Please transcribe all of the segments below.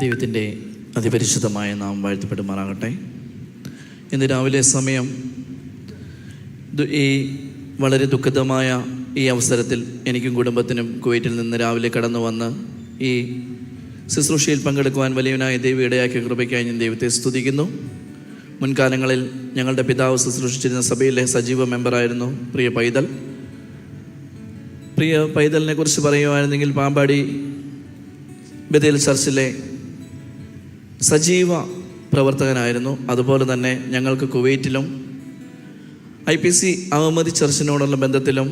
ദൈവത്തിന്റെ അതിപരിശുദ്ധമായ നാം വാഴ്ത്തപ്പെടുമാറാകട്ടെ. ഇന്ന് രാവിലെ സമയം ഈ വളരെ ദുഃഖിതമായ ഈ അവസരത്തിൽ എനിക്കും കുടുംബത്തിനും കുവൈറ്റിൽ നിന്ന് രാവിലെ കടന്നു വന്ന് ഈ ശുശ്രൂഷയിൽ പങ്കെടുക്കുവാൻ വലിയവനായ ദൈവം കൃപയ്ക്കായി ഞാൻ ദൈവത്തെ സ്തുതിക്കുന്നു. മുൻകാലങ്ങളിൽ ഞങ്ങളുടെ പിതാവ് ശുശ്രൂഷിച്ചിരുന്ന സഭയിലെ സജീവ മെമ്പറായിരുന്നു പ്രിയ പൈതൽ. പ്രിയ പൈതലിനെ കുറിച്ച് പറയുവായിരുന്നെങ്കിൽ പാമ്പാടി ബദേൽ ചർച്ചിലെ സജീവ പ്രവർത്തകനായിരുന്നു. അതുപോലെ തന്നെ ഞങ്ങൾക്ക് കുവൈറ്റിലും ഐ പി സി അഹമ്മദി ചർച്ചിനോടുള്ള ബന്ധത്തിലും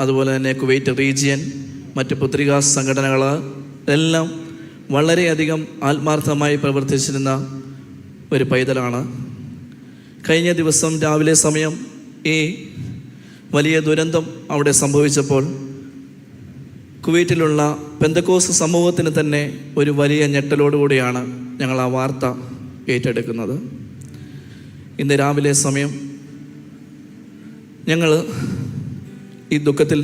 അതുപോലെ തന്നെ കുവൈറ്റ് റീജിയൻ മറ്റ് പുത്രികാ സംഘടനകൾ എല്ലാം വളരെയധികം ആത്മാർത്ഥമായി പ്രവർത്തിച്ചിരുന്ന ഒരു പൈതലാണ്. കഴിഞ്ഞ ദിവസം രാവിലെ സമയം ഈ വലിയ ദുരന്തം അവിടെ സംഭവിച്ചപ്പോൾ കുവൈറ്റിലുള്ള പെന്തക്കോസ് സമൂഹത്തിന് തന്നെ ഒരു വലിയ ഞെട്ടലോടുകൂടിയാണ് ഞങ്ങൾ ആ വാർത്ത ഏറ്റെടുക്കുന്നത്. ഇന്ന് രാവിലെ സമയം ഞങ്ങൾ ഈ ദുഃഖത്തിൽ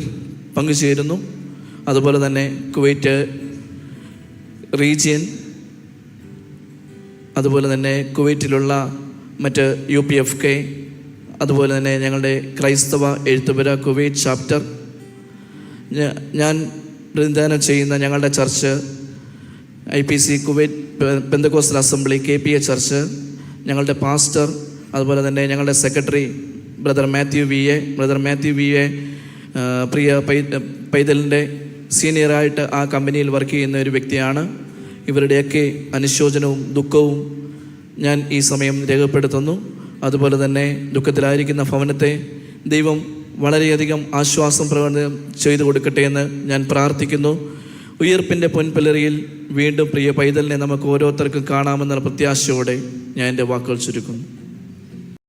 പങ്കുചേരുന്നു. അതുപോലെ തന്നെ കുവൈറ്റ് റീജിയൻ അതുപോലെ തന്നെ കുവൈറ്റിലുള്ള മറ്റ് യു പി എഫ് കെ അതുപോലെ തന്നെ ഞങ്ങളുടെ ക്രൈസ്തവ എഴുത്തുപുര കുവൈറ്റ് ചാപ്റ്റർ. ഞാൻ പ്രതിനിധാനം ചെയ്യുന്ന ഞങ്ങളുടെ church I P C Kuwait Pentecostal assembly K P A church ഞങ്ങളുടെ പാസ്റ്റർ അതുപോലെ തന്നെ ഞങ്ങളുടെ secretary brother Mathew V A brother Mathew V A പ്രിയ പൈ പൈതലിന്റെ സീനിയറായിട്ട് ആ കമ്പനിയിൽ വർക്ക് ചെയ്യുന്ന ഒരു വ്യക്തിയാണ്. ഇവരുടെയൊക്കെ അനുശോചനവും ദുഃഖവും ഞാൻ ഈ സമയം രേഖപ്പെടുത്തുന്നു. അതുപോലെ തന്നെ ദുഃഖത്തിലായിരിക്കുന്ന ഭവനത്തെ ദൈവം വളരെയധികം ആശ്വാസം പ്രകടനം ചെയ്തു കൊടുക്കട്ടെ എന്ന് ഞാൻ പ്രാർത്ഥിക്കുന്നു. ഉയർപ്പിന്റെ പൊൻപിലറിയിൽ വീണ്ടും പ്രിയ പൈതലിനെ നമുക്ക് ഓരോരുത്തർക്കും കാണാമെന്നുള്ള പ്രത്യാശയോടെ ഞാൻ എന്റെ വാക്കുകൾ ചുരുക്കുന്നു.